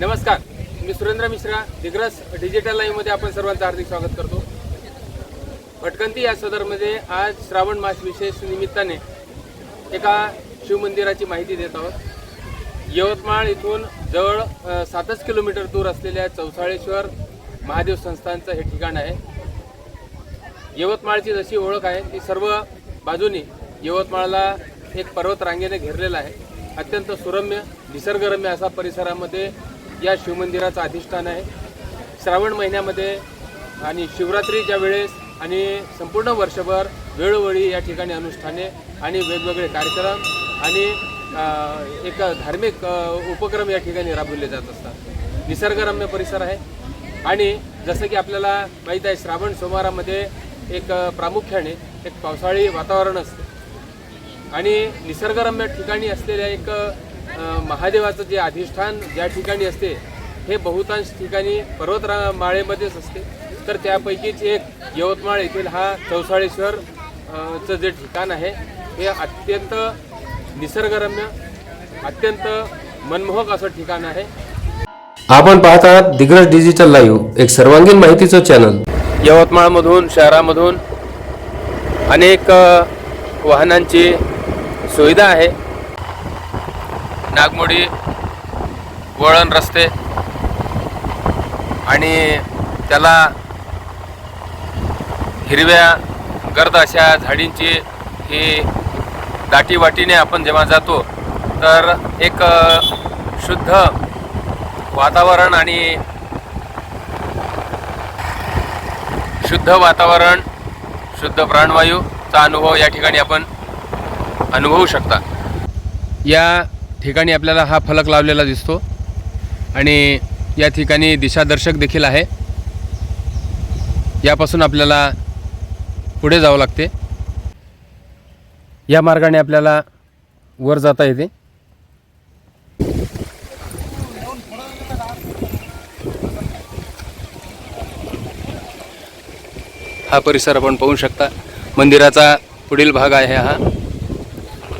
नमस्कार मी सुरेंद्र मिश्रा दिग्रस डिजिटल लाईव्हमध्ये आपण सर्वांचं हार्दिक स्वागत करतो. भटकंती या सदरमध्ये आज श्रावण मास विशेष निमित्ताने एका शिवमंदिराची माहिती देत आहोत. यवतमाळ इथून जवळ सातच किलोमीटर दूर असलेल्या चौसाळेश्वर महादेव संस्थानचं हे ठिकाण आहे. यवतमाळची जशी ओळख आहे ती सर्व बाजूनी यवतमाळला एक पर्वत रांगेने घेरलेला आहे. अत्यंत सुरम्य निसर्गरम्य असा परिसरामध्ये या शिवमंदिराचं अधिष्ठान आहे. श्रावण महिन्यामध्ये आणि शिवरात्रीच्या वेळेस आणि संपूर्ण वर्षभर वेळोवेळी या ठिकाणी अनुष्ठाने आणि वेगवेगळे कार्यक्रम आणि एक धार्मिक उपक्रम या ठिकाणी राबविले जात असतात. निसर्गरम्य परिसर आहे. आणि जसं की आपल्याला माहीत आहे श्रावण सोमवारामध्ये एक प्रामुख्याने एक पावसाळी वातावरण असते. आणि निसर्गरम्य ठिकाणी असलेल्या एक महादेवाचं जे अधिष्ठान ज्या ठिकाणी असते हे बहुतांश ठिकाणी पर्वतरा माळेमध्येच असते. तर त्यापैकीच एक यवतमाळ येथील हा चौसाळेश्वर चं जे ठिकाण आहे हे अत्यंत निसर्गरम्य अत्यंत मनमोहक असं ठिकाण आहे. आपण पाहत आहात दिग्रस डिजिटल लाईव्ह एक सर्वांगीण माहितीचं चॅनल. यवतमाळमधून शहरामधून अनेक वाहनांची सुविधा आहे. नागमोडी वळण रस्ते आणि त्याला हिरव्या गर्द अशा झाडींची ही दाटीवाटीने आपण जेव्हा जातो तर एक शुद्ध वातावरण आणि शुद्ध वातावरण शुद्ध प्राणवायूचा अनुभव या ठिकाणी आपण अनुभवू शकता. या ठिकाणी आपल्याला हा फलक लावलेला दिसतो. आणि या ठिकाणी दिशादर्शक देखील आहे. यापासून आपल्याला पुढे जावं लागते. या मार्गाने आपल्याला वर जाता येते. हा परिसर आपण पाहू शकता. मंदिराचा पुढील भाग आहे हा.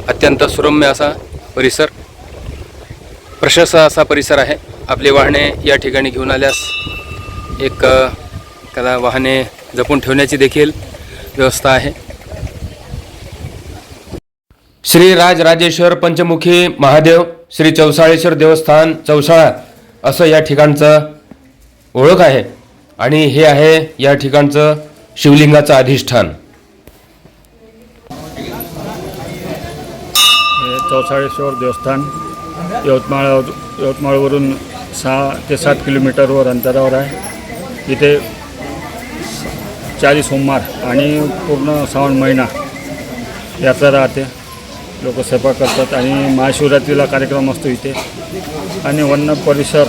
अत्यंत सुरम्य असा परिसर. प्रशस्त असा परिसर आहे. आपली वाहने या ठिकाणी घेऊन आल्यास एक त्याला वाहने जपून ठेवण्याची देखील व्यवस्था आहे. श्री राज राजेश्वर पंचमुखी महादेव श्री चौसाळेश्वर देवस्थान चौसाळा असं या ठिकाणचं ओळख आहे आणि हे आहे या ठिकाणचं शिवलिंगाचं अधिष्ठान. हे चौसाळेश्वर देवस्थान यवतमाळ यवतमाळवरून सहा ते सात किलोमीटरवर अंतरावर आहे. इथे चाळीस सोमवार आणि पूर्ण श्रावण महिना यात्रा राहते. लोक स्वयंपाक करतात आणि महाशिवरात्रीला कार्यक्रम असतो इथे. आणि वन्न परिसर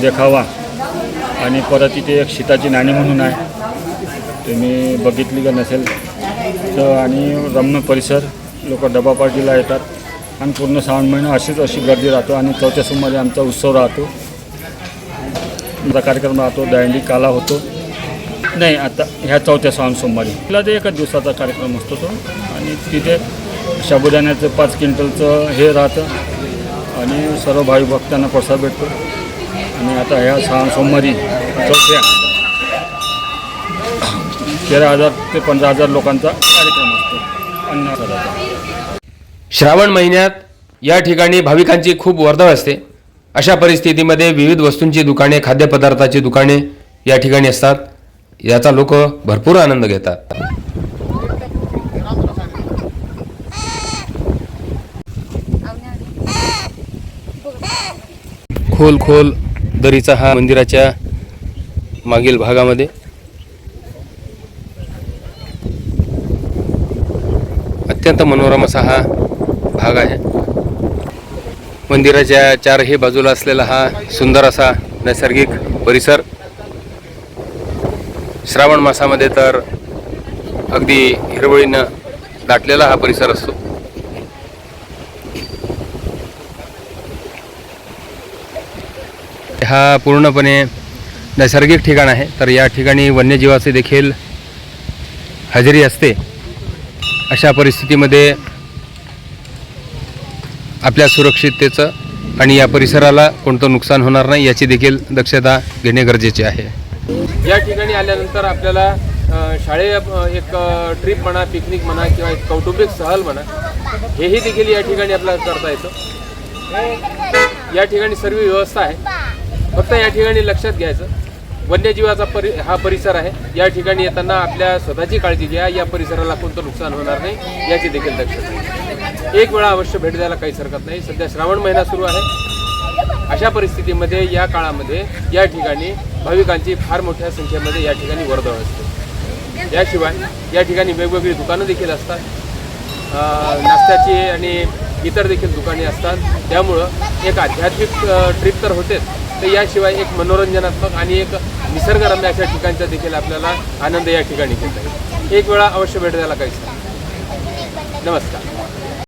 देखावा. आणि परत इथे एक सीताची नाणी म्हणून आहे. तुम्ही बघितली का नसेल तर. आणि रम्य परिसर लोक डबा पार्टीला येतात. आणि पूर्ण श्रावण महिना अशीच अशी गर्दी राहतो आणि चौथ्या सोमवारी आमचा उत्सव राहतो. आमचा कार्यक्रम राहतो दहीहंडी काला होतो. नाही आता ह्या चौथ्या श्रावण सोमवारी. तिला ते एकाच दिवसाचा कार्यक्रम असतो तो. आणि तिथे शाबुदाण्याचं पाच क्विंटलचं हे राहतं. आणि सर्व भावी भक्तांना प्रसाद भेटतो. आणि आता ह्या श्रावण सोमवारी चौथ्या तेरा हजार ते पंधरा हजार लोकांचा कार्यक्रम असतो. अन्नदाता श्रावण महिन्यात या ठिकाणी भाविकांची खूप वर्दळ असते. अशा परिस्थितीमध्ये विविध वस्तूंची दुकाने खाद्यपदार्थाची दुकाने या ठिकाणी असतात. याचा लोक भरपूर आनंद घेतात. खोल खोल दरीचा हा मंदिराच्या मागील भागामध्ये. अत्यंत मनोरम असा हा भाग आहे. मंदिराच्या चारही बाजूला असलेला हा सुंदर असा नैसर्गिक परिसर. श्रावण मासामध्ये तर अगदी हिरवळीनं दाटलेला हा परिसर असतो. हा पूर्णपणे नैसर्गिक ठिकाण आहे तर या ठिकाणी वन्यजीवाचे देखील हजेरी असते. अशा परिस्थितीमध्ये आपल्या सुरक्षिततेचं आणि या परिसराला कोणतं नुकसान होणार नाही याची देखील दक्षता घेणे गरजेचे आहे. या ठिकाणी आल्यानंतर आपल्याला शाळे एक ट्रिप म्हणा पिकनिक म्हणा किंवा एक कौटुंबिक सहल म्हणा हेही देखील या ठिकाणी आपल्याला करता येतं. या ठिकाणी सर्व व्यवस्था आहे. फक्त या ठिकाणी लक्षात घ्यायचं वन्यजीवाचा परि हा परिसर आहे. या ठिकाणी येताना आपल्या स्वतःची काळजी घ्या या परिसराला कोणतं नुकसान होणार नाही याची देखील दक्षता घ्या. एक वेळा अवश्य भेट द्यायला काहीच हरकत नाही. सध्या श्रावण महिना सुरू आहे. अशा परिस्थितीमध्ये या काळामध्ये या ठिकाणी भाविकांची फार मोठ्या संख्येमध्ये या ठिकाणी वर्दळ असते. याशिवाय या ठिकाणी वेगवेगळी दुकानं देखील असतात. नाश्त्याची आणि इतर देखील दुकाने असतात. त्यामुळं एक आध्यात्मिक ट्रिप तर होतेच. तर याशिवाय एक मनोरंजनात्मक आणि एक निसर्गरम्य अशा ठिकाणचा देखील आपल्याला आनंद या ठिकाणी घेता येईल. एक वेळा अवश्य भेट द्यायला काहीच नाही. नमस्कार.